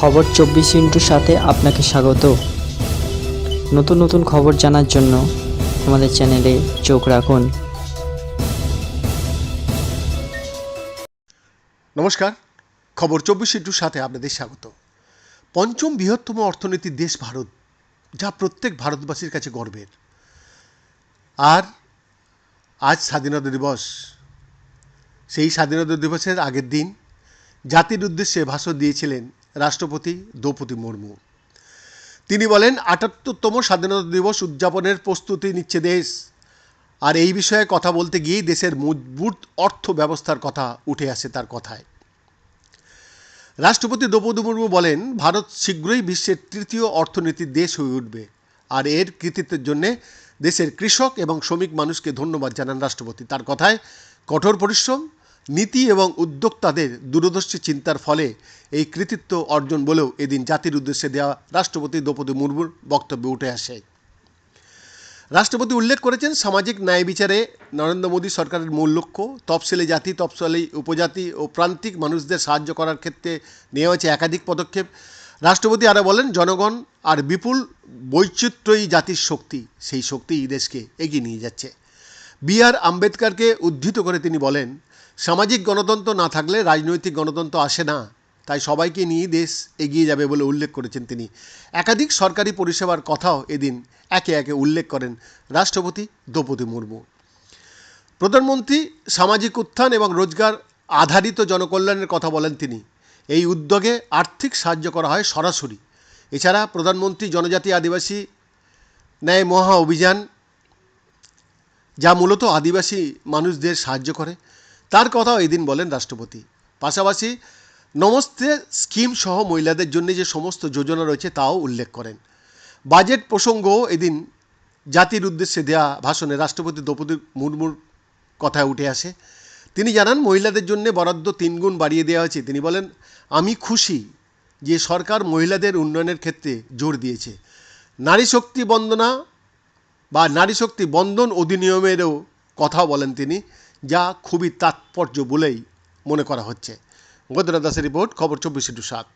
খবর চব্বিশ ইন্টুর সাথে আপনাকে স্বাগত। নতুন নতুন খবর জানার জন্য আমাদের চ্যানেলে চোখ রাখুন। নমস্কার, খবর চব্বিশ ইন্টুর সাথে আপনাদের স্বাগত। পঞ্চম বৃহত্তম অর্থনীতির দেশ ভারত, যা প্রত্যেক ভারতবাসীর কাছে গর্বের। আর আজ স্বাধীনতা দিবস। সেই স্বাধীনতা দিবসের আগের দিন জাতির উদ্দেশ্যে ভাষণ দিয়েছিলেন রাষ্ট্রপতি দ্রৌপদী মুর্মু। তিনি বলেন, আটাত্তরতম স্বাধীনতা দিবস উদযাপনের প্রস্তুতি নিচ্ছে দেশ। আর এই বিষয়ে কথা বলতে গিয়েই দেশের মজবুত অর্থ ব্যবস্থার কথা উঠে আসে তার কথায়। রাষ্ট্রপতি দ্রৌপদী মুর্মু বলেন, ভারত শীঘ্রই বিশ্বের তৃতীয় অর্থনীতির দেশ হয়ে উঠবে। আর এর কৃতিত্বের জন্য দেশের কৃষক এবং শ্রমিক মানুষকে ধন্যবাদ জানান রাষ্ট্রপতি। তার কথায় কঠোর পরিশ্রম নীতি এবং উদ্যোক্তাদের দূরদর্শী চিন্তার ফলে এই কৃতিত্ব অর্জন বলেও এদিন জাতির উদ্দেশ্যে দেওয়া রাষ্ট্রপতি দ্রৌপদী মুর্মুর বক্তব্যে উঠে আসে। রাষ্ট্রপতি উল্লেখ করেছেন, সামাজিক ন্যায় বিচারে নরেন্দ্র মোদী সরকারের মূল লক্ষ্য তফসিলি জাতি, তফসিলি উপজাতি ও প্রান্তিক মানুষদের সাহায্য করার ক্ষেত্রে নেওয়া হয়েছে একাধিক পদক্ষেপ। রাষ্ট্রপতি আরও বলেন, জনগণ আর বিপুল বৈচিত্র্যই জাতির শক্তি, সেই শক্তি দেশকে এগিয়ে নিয়ে যাচ্ছে। বি আর আম্বেদকরকে উদ্ধৃত করে তিনি বলেন সামাজিক গণতন্ত্র না থাকলে রাজনৈতিক গণতন্ত্র আসে না। তাই সবাইকে নিয়ে দেশ এগিয়ে যাবে বলে উল্লেখ করেছেন তিনি। একাধিক সরকারি পরিষেবার কথাও এদিন একে একে উল্লেখ করেন রাষ্ট্রপতি দ্রৌপদী মুর্মু। প্রধানমন্ত্রী সামাজিক উত্থান এবং রোজগার আধারিত জনকল্যাণের কথা বলেন তিনি। এই উদ্যোগে আর্থিক সাহায্য করা হয় সরাসরি। এছাড়া প্রধানমন্ত্রী জনজাতি আদিবাসী ন্যায় মহা অভিযান, যা মূলত আদিবাসী মানুষদের সাহায্য করে তার কথাও এদিন বলেন রাষ্ট্রপতি। পাশাপাশি নমস্তে স্কিম সহ মহিলাদের জন্য যে সমস্ত যোজনা রয়েছে তাও উল্লেখ করেন। বাজেট প্রসঙ্গও এদিন জাতির উদ্দেশ্যে দেয়া ভাষণে রাষ্ট্রপতি দ্রৌপদী মুর্মুর কথায় উঠে আসে। তিনি জানান, মহিলাদের জন্য বরাদ্দ তিনগুণ বাড়িয়ে দেওয়া হয়েছে। তিনি বলেন, আমি খুশি যে সরকার মহিলাদের উন্নয়নের ক্ষেত্রে জোর দিয়েছে। নারী শক্তি বন্দনা বা নারী শক্তি বন্ধন অধিনিয়মেরও কথা বলেন তিনি। যা খুবই তাৎপর্য বলেই মনে করা হচ্ছে। গোদরা দাসের রিপোর্ট খবর চব্বিশ ইন্টু সাত।